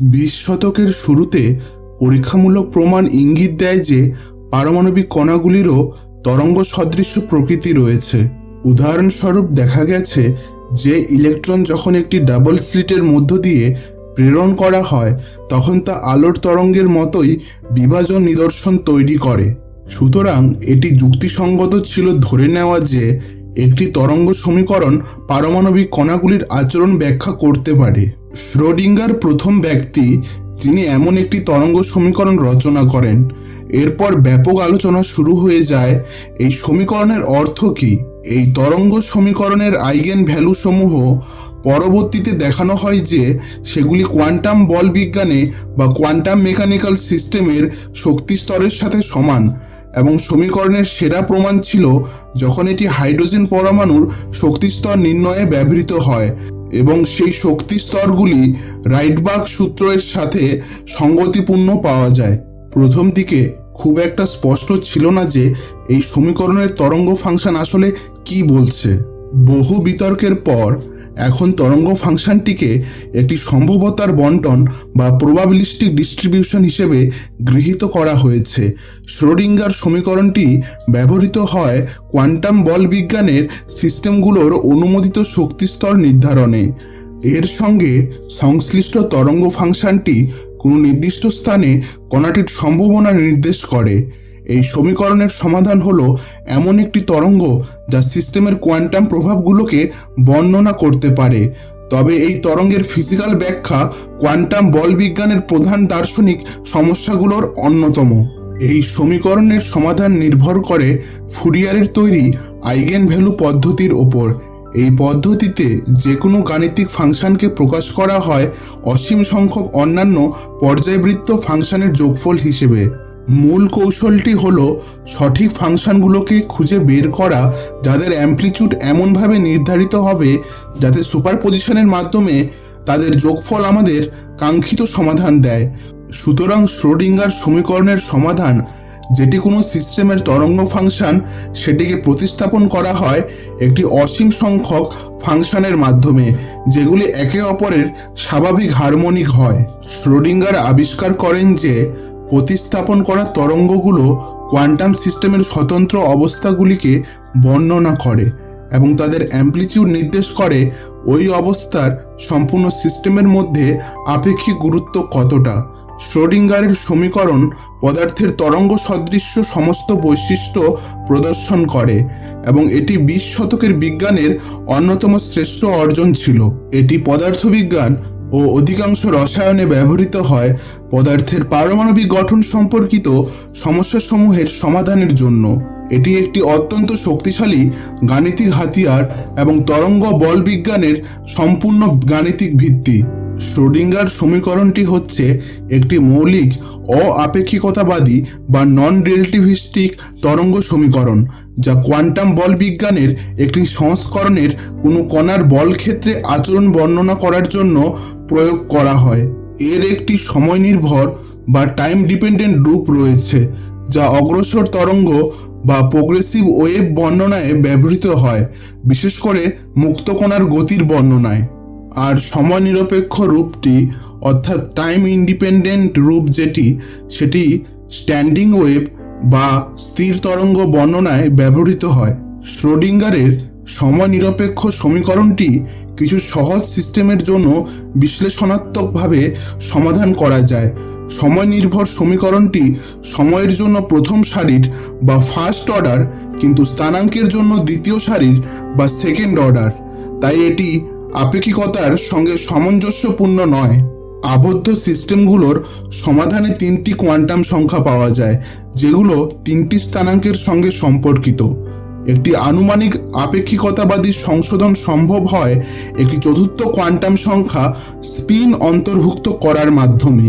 বিশ শতকের শুরুতে পরীক্ষামূলক প্রমাণ ইঙ্গিত দেয় যে পারমাণবিক কণাগুলিরও তরঙ্গ সদৃশ্য প্রকৃতি রয়েছে। উদাহরণস্বরূপ দেখা গেছে যে ইলেকট্রন যখন একটি ডাবল স্লিটের মধ্য দিয়ে প্রেরণ করা হয়, তখন তা আলোর তরঙ্গের মতোই বিভাজন নিদর্শন তৈরি করে। সুতরাং এটি যুক্তিসঙ্গত ছিল ধরে নেওয়া যে একটি তরঙ্গ সমীকরণ পারমাণবিক কণাগুলির আচরণ ব্যাখ্যা করতে পারে। শ্রোডিঙ্গার প্রথম ব্যক্তি যিনি এমন একটি তরঙ্গ সমীকরণ রচনা করেন। এরপর ব্যাপক আলোচনা শুরু হয়ে যায়, এই সমীকরণের অর্থ কী? এই তরঙ্গ সমীকরণের আইগেন ভ্যালু সমূহ পরবর্তীতে দেখানো হয় যে সেগুলি কোয়ান্টাম বল বিজ্ঞানে বা কোয়ান্টাম মেকানিক্যাল সিস্টেমের শক্তি স্তরের সাথে সমান এবং সমীকরণের সেরা প্রমাণ ছিল যখন এটি হাইড্রোজেন পরমাণুর শক্তিস্তর নির্ণয়ে ব্যবহৃত হয়। এবং সেই শক্তি স্তরগুলি রাইটবার্গ সূত্রের সাথে সঙ্গতিপূর্ণ পাওয়া যায়। প্রথম দিকে খুব একটা স্পষ্ট ছিল না যে এই সমীকরণের তরঙ্গ ফাংশন আসলে কি বলছে। বহু বিতর্কের পর এখন তরঙ্গ ফাংশনটিকে একটি সম্ভবতার বন্টন বা প্রবাবিলিস্টিক ডিস্ট্রিবিউশন হিসেবে গৃহীত করা হয়েছে। শ্রোডিঙ্গার সমীকরণটি ব্যবহৃত হয় কোয়ান্টাম বল বিজ্ঞানের সিস্টেমগুলোর অনুমোদিত শক্তিস্তর নির্ধারণে। এর সঙ্গে সংশ্লিষ্ট তরঙ্গ ফাংশনটি কোনো নির্দিষ্ট স্থানে কণাটির সম্ভাবনা নির্দেশ করে। এই সমীকরণের সমাধান হলো এমন একটি তরঙ্গ যা সিস্টেমের কোয়ান্টাম প্রভাবগুলোকে বর্ণনা করতে পারে। তবে এই তরঙ্গের ফিজিক্যাল ব্যাখ্যা কোয়ান্টাম বল বিজ্ঞানের প্রধান দার্শনিক সমস্যাগুলোর অন্যতম। এই সমীকরণের সমাধান নির্ভর করে ফুরিয়ারের তৈরি আইগেন ভ্যালু পদ্ধতির ওপর। এই পদ্ধতিতে যে কোনো গাণিতিক ফাংশনকে প্রকাশ করা হয় অসীম সংখ্যক অন্যান্য পর্যায়বৃত্ত ফাংশনের যোগফল হিসেবে। মূল কৌশলটি হল সঠিক ফাংশনগুলোকে খুঁজে বের করা, যাদের অ্যামপ্লিচিউড এমনভাবে নির্ধারিত হবে যাতে সুপারপজিশনের মাধ্যমে তাদের যোগফল আমাদের কাঙ্ক্ষিত সমাধান দেয়। সুতরাং শ্রোডিঙ্গার সমীকরণের সমাধান, যেটি কোনো সিস্টেমের তরঙ্গ ফাংশন, সেটিকে প্রতিস্থাপন করা হয় একটি অসীম সংখ্যক ফাংশনের মাধ্যমে, যেগুলি একে অপরের স্বাভাবিক হারমোনিক হয়। শ্রোডিঙ্গার আবিষ্কার করেন যে প্রতিস্থাপন করা তরঙ্গগুলো কোয়ান্টাম সিস্টেমের স্বতন্ত্র অবস্থাগুলিকে বর্ণনা করে এবং তাদের অ্যামপ্লিচিউড নির্দেশ করে ওই অবস্থার সম্পূর্ণ সিস্টেমের মধ্যে আপেক্ষিক গুরুত্ব কতটা। শ্রোডিঙ্গারের সমীকরণ পদার্থের তরঙ্গ সদৃশ্য সমস্ত বৈশিষ্ট্য প্রদর্শন করে এবং এটি বিশ শতকের বিজ্ঞানের অন্যতম শ্রেষ্ঠ অর্জন ছিল। এটি পদার্থবিজ্ঞান ও অধিকাংশ রসায়নে ব্যবহৃত হয় পদার্থের পারমাণবিক গঠন সম্পর্কিত সমস্যাসমূহের সমাধানের জন্য। এটি একটি অত্যন্ত শক্তিশালী গাণিতিক হাতিয়ার এবং তরঙ্গ বল বিজ্ঞানের সম্পূর্ণ গাণিতিক ভিত্তি। শ্রোডিঙ্গার সমীকরণটি হচ্ছে একটি মৌলিক অ আপেক্ষিকতাবাদী বা নন রিলেটিভিস্টিক তরঙ্গ সমীকরণ। যা কোয়ান্টাম বল বিজ্ঞানের একটি সংস্করণের কোনো কণার বল ক্ষেত্রে আচরণ বর্ণনা করার জন্য প্রয়োগ করা হয়। এর একটি সময় নির্ভর বা টাইম ডিপেন্ডেন্ট রূপ রয়েছে, যা অগ্রসর তরঙ্গ বা প্রোগ্রেসিভ ওয়েভ বর্ণনায় ব্যবহৃত হয়, বিশেষ করে মুক্ত কণার গতির বর্ণনায়। আর সময় নিরপেক্ষ রূপটি, অর্থাৎ টাইম ইন্ডিপেন্ডেন্ট রূপ যেটি, সেটি স্ট্যান্ডিং ওয়েভ বা স্থির তরঙ্গ বর্ণনায় ব্যবহৃত হয়। শ্রোডিঙ্গারের সময় নিরপেক্ষ সমীকরণটি কিছু সহজ সিস্টেমের জন্য বিশ্লেষণাত্মকভাবে সমাধান করা যায়। সময় নির্ভর সমীকরণটি সময়ের জন্য প্রথম সারির বা ফার্স্ট অর্ডার কিন্তু স্থানাঙ্কের জন্য দ্বিতীয় সারির বা সেকেন্ড অর্ডার তাই এটি আপেক্ষিকতার সঙ্গে সামঞ্জস্যপূর্ণ নয়। আবদ্ধ সিস্টেমগুলোর সমাধানে তিনটি কোয়ান্টাম সংখ্যা পাওয়া যায় যেগুলো তিনটি স্থানাঙ্কের সঙ্গে সম্পর্কিত। একটি আনুমানিক আপেক্ষিকতাবাদী সংশোধন সম্ভব হয় একটি চতুর্থ কোয়ান্টাম সংখ্যা স্পিন অন্তর্ভুক্ত করার মাধ্যমে।